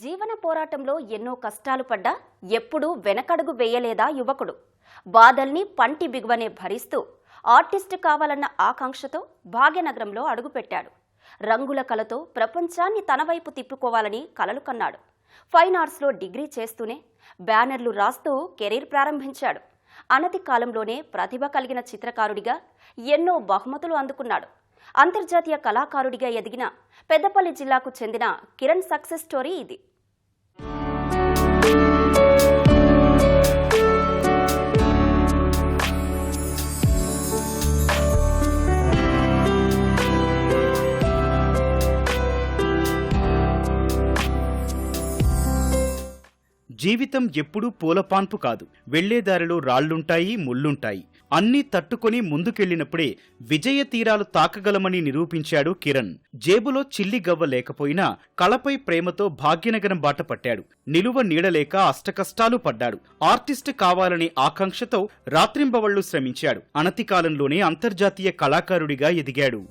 జీవన పోరాటంలో ఎన్నో కష్టాలు పడ్డా ఎప్పుడూ వెనకడుగు వేయలేదా యువకుడు? బాధల్ని పంటి బిగువనే భరిస్తూ ఆర్టిస్ట్ కావాలన్న ఆకాంక్షతో భాగ్యనగరంలో అడుగుపెట్టాడు. రంగుల కలతో ప్రపంచాన్ని తన వైపు తిప్పుకోవాలని కలలు కన్నాడు. ఫైన్ ఆర్ట్స్లో డిగ్రీ చేస్తూనే బ్యానర్లు రాస్తూ కెరీర్ ప్రారంభించాడు. అనతి కాలంలోనే ప్రతిభ కలిగిన చిత్రకారుడిగా ఎన్నో బహుమతులు అందుకున్నాడు. అంతర్జాతీయ కళాకారుడిగా ఎదిగిన పెద్దపల్లి జిల్లాకు చెందిన కిరణ్ సక్సెస్ స్టోరీ ఇది. జీవితం ఎప్పుడూ పూలపాన్పు కాదు. వెళ్ళేదారిలో రాళ్ళుంటాయి ముళ్ళుంటాయి. అన్నీ తట్టుకొని ముందుకెళ్ళినప్పుడే విజయ తీరాలు తాకగలమని నిరూపించాడు కిరణ్. జేబులో చిల్లి గవ్వ లేకపోయినా కళపై ప్రేమతో భాగ్యనగరం బాట పట్టాడు. నిలువ నీడలేక అష్టకష్టాలు పడ్డాడు. ఆర్టిస్ట్ కావాలనే ఆకాంక్షతో రాత్రింబవళ్ళు శ్రమించాడు. అనతి కాలంలోనే అంతర్జాతీయ కళాకారుడిగా ఎదిగాడు.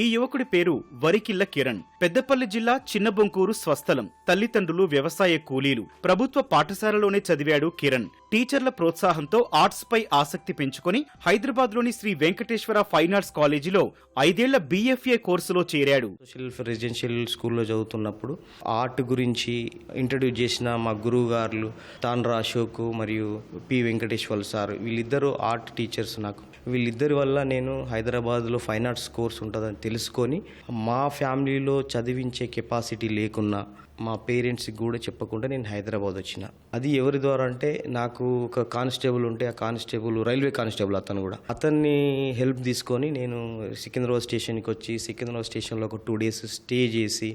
ఈ యువకుడి పేరు వరికిల్ల కిరణ్. పెద్దపల్లి జిల్లా చిన్నబొంకూరు స్వస్థలం. తల్లిదండ్రులు వ్యవసాయ కూలీలు. ప్రభుత్వ పాఠశాలలోనే చదివాడు కిరణ్. టీచర్ల ప్రోత్సాహంతో ఆర్ట్స్ పై ఆసక్తి పెంచుకొని హైదరాబాద్లోని శ్రీ వెంకటేశ్వర ఫైన్ ఆర్ట్స్ కాలేజీలో ఐదేళ్ళ బీఎఫ్ఏ కోర్సులో చేరాడు. సోషల్ రెసిడెన్షియల్ స్కూల్లో చదువుతున్నప్పుడు ఆర్ట్ గురించి ఇంట్రడ్యూస్ చేసిన మా గురువు గారు తాండ్రా అశోక్ మరియు పి వెంకటేశ్వర్ సార్ వీళ్ళిద్దరూ ఆర్ట్ టీచర్స్ నాకు. వీళ్ళిద్దరి వల్ల నేను హైదరాబాద్లో ఫైన్ ఆర్ట్స్ కోర్స్ ఉంటుందని తెలుసుకొని మా ఫ్యామిలీలో చదివించే కెపాసిటీ లేకున్నా మా పేరెంట్స్కి కూడా చెప్పకుండా నేను హైదరాబాద్ వచ్చిన. అది ఎవరి ద్వారా అంటే నాకు ఒక కానిస్టేబుల్ ఉంటే ఆ కానిస్టేబుల్ రైల్వే కానిస్టేబుల్ అతను కూడా. అతన్ని హెల్ప్ తీసుకొని నేను సికింద్రాబాద్ స్టేషన్కి వచ్చి సికింద్రాబాద్ స్టేషన్లో ఒక టూ డేస్ స్టే చేసి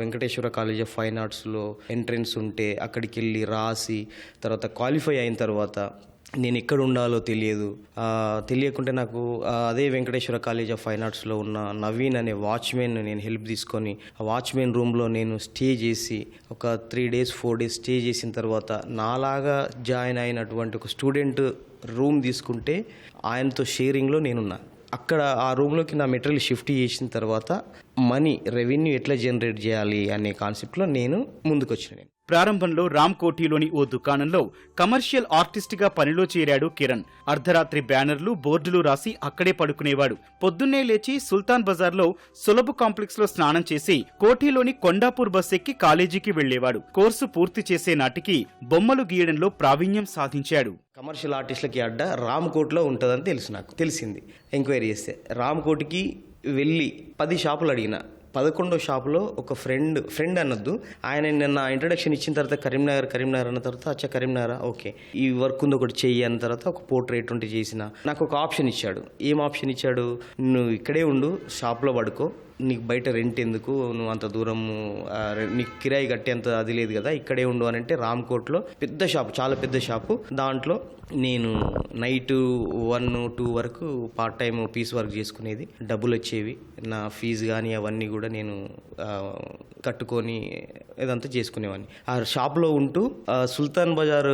వెంకటేశ్వర కాలేజ్ ఆఫ్ ఫైన్ ఆర్ట్స్లో ఎంట్రన్స్ ఉంటే అక్కడికి వెళ్ళి రాసి తర్వాత క్వాలిఫై అయిన తర్వాత నేను ఎక్కడ ఉండాలో తెలియదు. తెలియకుంటే నాకు అదే వెంకటేశ్వర కాలేజ్ ఆఫ్ ఫైన్ ఆర్ట్స్లో ఉన్న నవీన్ అనే వాచ్మెన్ నేను హెల్ప్ తీసుకొని ఆ వాచ్మెన్ రూమ్లో నేను స్టే చేసి ఒక three days four days stay చేసిన తర్వాత నాలాగా జాయిన్ అయినటువంటి ఒక స్టూడెంట్ రూమ్ తీసుకుంటే ఆయనతో షేరింగ్లో నేనున్నా. అక్కడ ఆ రూమ్లోకి నా మెటీరియల్ షిఫ్ట్ చేసిన తర్వాత మనీ రెవెన్యూ ఎట్లా జనరేట్ చేయాలి అనే కాన్సెప్ట్లో నేను ముందుకు వచ్చిన నేను. ప్రారంభంలో రామ్కోటిలోని ఓ దుకాణంలో కమర్షియల్ ఆర్టిస్ట్గా పనిలో చేరాడు కిరణ్. అర్ధరాత్రి బ్యానర్లు బోర్డులు రాసి అక్కడే పడుకునేవాడు. పొద్దున్నే లేచి సుల్తాన్ బజార్లో సులభ కాంప్లెక్స్లో స్నానం చేసి కోఠీలోని కొండాపూర్ బస్ ఎక్కి కాలేజీకి వెళ్ళేవాడు కోర్సు పూర్తి చేసే నాటికి బొమ్మలు గీయడంలో ప్రావీణ్యం సాధించాడు. కమర్షియల్ ఆర్టిస్టులకి అడ్డ రామ్కోట్లో ఉంటుందని తెలుసు నాకు. తెలిసింది. ఎంక్వైరీ చేస్తే రామ్కోట్కి వెళ్ళి పది షాపులు అడిగిన. పదకొండో షాపులో ఒక ఫ్రెండ్ ఫ్రెండ్ అనొద్దు ఆయన నిన్న ఇంట్రడక్షన్ ఇచ్చిన తర్వాత కరీంనగర్ కరీంనగర్ అన్న తర్వాత అచ్చా కరీంనగర్? ఓకే. ఈ వర్క్ ఉంది ఒకటి చెయ్యి అన్న తర్వాత ఒక పోర్ట్రేట్ ఉంటే చేసిన. నాకు ఒక ఆప్షన్ ఇచ్చాడు. ఏం ఆప్షన్ ఇచ్చాడు? నువ్వు ఇక్కడే ఉండు షాప్లో పడుకో. నీకు బయట రెంట్ ఎందుకు? నువ్వు అంత దూరం నీకు కిరాయి కట్టేంత అది లేదు కదా ఇక్కడే ఉండు అని అంటే రామ్కోట్లో పెద్ద షాప్ చాలా పెద్ద షాపు దాంట్లో నేను నైట్ వన్ టూ వరకు పార్ట్ టైం పీస్ వర్క్ చేసుకునేది. డబ్బులు వచ్చేవి. నా ఫీజు కానీ అవన్నీ కూడా నేను కట్టుకొని ఇదంతా చేసుకునేవాడిని ఆ షాప్లో ఉంటూ సుల్తాన్ బజార్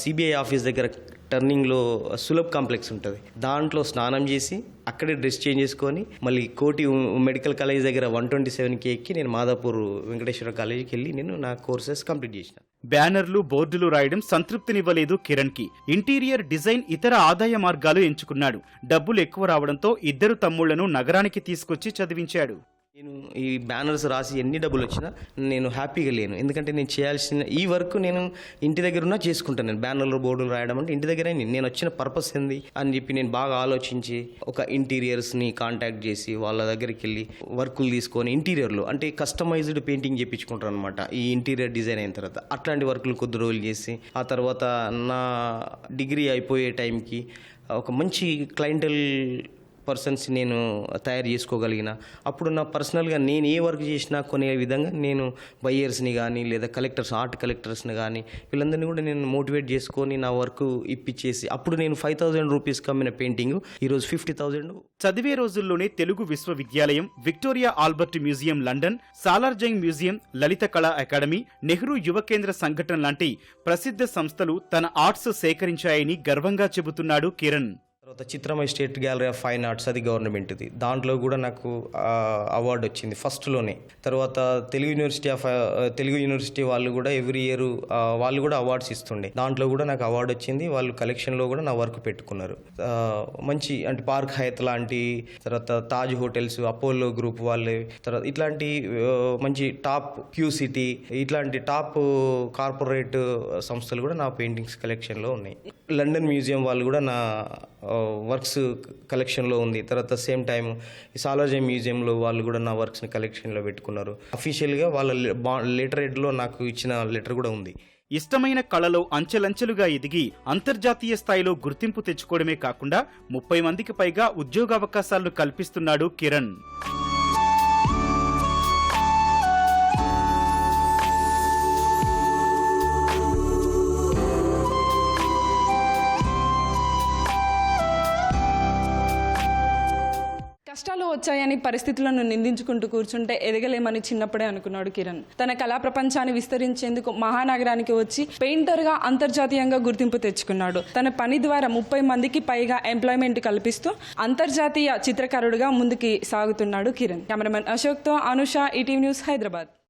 సిబిఐ ఆఫీస్ దగ్గర టర్నింగ్లో సులభ్ కాంప్లెక్స్ ఉంటుంది. దాంట్లో స్నానం చేసి అక్కడే డ్రెస్ చేంజ్ చేసుకొని మళ్ళీ కోటి మెడికల్ కాలేజ్ దగ్గర వన్ ట్వంటీ సెవెన్కి ఎక్కి నేను మాదాపూర్ వెంకటేశ్వర కాలేజీకి వెళ్ళి నేను నా కోర్సెస్ కంప్లీట్ చేసిన. బ్యానర్లు బోర్డులు రాయడం సంతృప్తినివ్వలేదు కిరణ్కి ఇంటీరియర్ డిజైన్ ఇతర ఆదాయ మార్గాలు ఎంచుకున్నాడు. డబ్బులు ఎక్కువ రావడంతో ఇద్దరు తమ్ముళ్ళను నగరానికి తీసుకొచ్చి చదివించాడు. నేను ఈ బ్యానర్స్ రాసి ఎన్ని డబ్బులు వచ్చినా నేను హ్యాపీగా లేను. ఎందుకంటే నేను చేయాల్సిన ఈ వర్క్ నేను ఇంటి దగ్గర ఉన్నా చేసుకుంటాను. నేను బ్యానర్లు బోర్డులు రాయడం అంటే ఇంటి దగ్గరే నేను. నేను వచ్చిన పర్పస్ ఏంది? అని చెప్పి నేను బాగా ఆలోచించి ఒక ఇంటీరియర్స్ని కాంటాక్ట్ చేసి వాళ్ళ దగ్గరికి వెళ్ళి వర్కులు తీసుకొని ఇంటీరియర్లు అంటే కస్టమైజ్డ్ పెయింటింగ్ చేయించుకుంటారు అనమాట ఈ ఇంటీరియర్ డిజైన్ అయిన తర్వాత. అట్లాంటి వర్కులు కొద్ది రోజులు చేసి ఆ తర్వాత నా డిగ్రీ అయిపోయే టైంకి ఒక మంచి క్లయింటల్ పర్సన్స్ నేను తయారు చేసుకోగలిగిన అప్పుడు నా పర్సనల్గా నేను ఏ వర్క్ చేసినా కొనే విధంగా నేను బయ్యర్స్ని కానీ లేదా కలెక్టర్స్ ఆర్ట్ కలెక్టర్స్ని కానీ వీళ్ళందరినీ కూడా నేను మోటివేట్ చేసుకొని నా వర్క్ ఇప్పించేసి అప్పుడు నేను ఫైవ్ థౌజండ్ రూపీస్ కమ్మిన పెయింటింగ్ ఈరోజు ఫిఫ్టీ థౌజండ్ చదివే రోజుల్లోనే తెలుగు విశ్వవిద్యాలయం Victoria Albert museum London Salarjung museum Lalit Kala Akademi Nehru యువ కేంద్ర సంఘటన లాంటి ప్రసిద్ధ సంస్థలు తన ఆర్ట్స్ సేకరించాయని గర్వంగా చెబుతున్నాడు కిరణ్. తర్వాత చిత్రమై state gallery of fine arts అది గవర్నమెంట్ది. దాంట్లో కూడా నాకు అవార్డు వచ్చింది ఫస్ట్లోనే. తర్వాత Telugu university of Telugu university వాళ్ళు కూడా ఎవ్రీ ఇయర్ వాళ్ళు కూడా అవార్డ్స్ ఇస్తుండే. దాంట్లో కూడా నాకు అవార్డు వచ్చింది. వాళ్ళు కలెక్షన్లో కూడా నా వర్క్ పెట్టుకున్నారు. మంచి అంటే పార్క్ హయత్ లాంటి తర్వాత తాజ్ హోటల్స్ అపోలో గ్రూప్ వాళ్ళే తర్వాత ఇట్లాంటి మంచి టాప్ క్యూ సిటీ ఇట్లాంటి టాప్ కార్పొరేట్ సంస్థలు కూడా నా పెయింటింగ్స్ కలెక్షన్లో ఉన్నాయి. లండన్ మ్యూజియం వాళ్ళు కూడా నా వర్క్స్ కలెక్షన్లో ఉంది. తర్వాత సేమ్ టైం సాలార్జీ మ్యూజియంలో వాళ్ళు కూడా నా వర్క్స్ని కలెక్షన్లో పెట్టుకున్నారు. అఫీషియల్గా వాళ్ళ లెటర్ హెడ్లో నాకు ఇచ్చిన లెటర్ కూడా ఉంది. ఇష్టమైన కళలో అంచెలంచెలుగా ఎదిగి అంతర్జాతీయ స్థాయిలో గుర్తింపు తెచ్చుకోవడమే కాకుండా ముప్పై మందికి పైగా ఉద్యోగావకాశాలను కల్పిస్తున్నాడు కిరణ్. వచ్చాయని పరిస్థితులను నిందించుకుంటూ కూర్చుంటే ఎదగలేమని చిన్నప్పుడే అనుకున్నాడు కిరణ్. తన కళా ప్రపంచాన్ని విస్తరించేందుకు మహానగరానికి వచ్చి పెయింటర్గా అంతర్జాతీయంగా గుర్తింపు తెచ్చుకున్నాడు. తన పని ద్వారా ముప్పై మందికి పైగా ఎంప్లాయ్మెంట్ కల్పిస్తూ అంతర్జాతీయ చిత్రకారుడుగా ముందుకి సాగుతున్నాడు కిరణ్. కెమెరామెన్ అశోక్తో అనుష ఈటీవీ న్యూస్ హైదరాబాద్.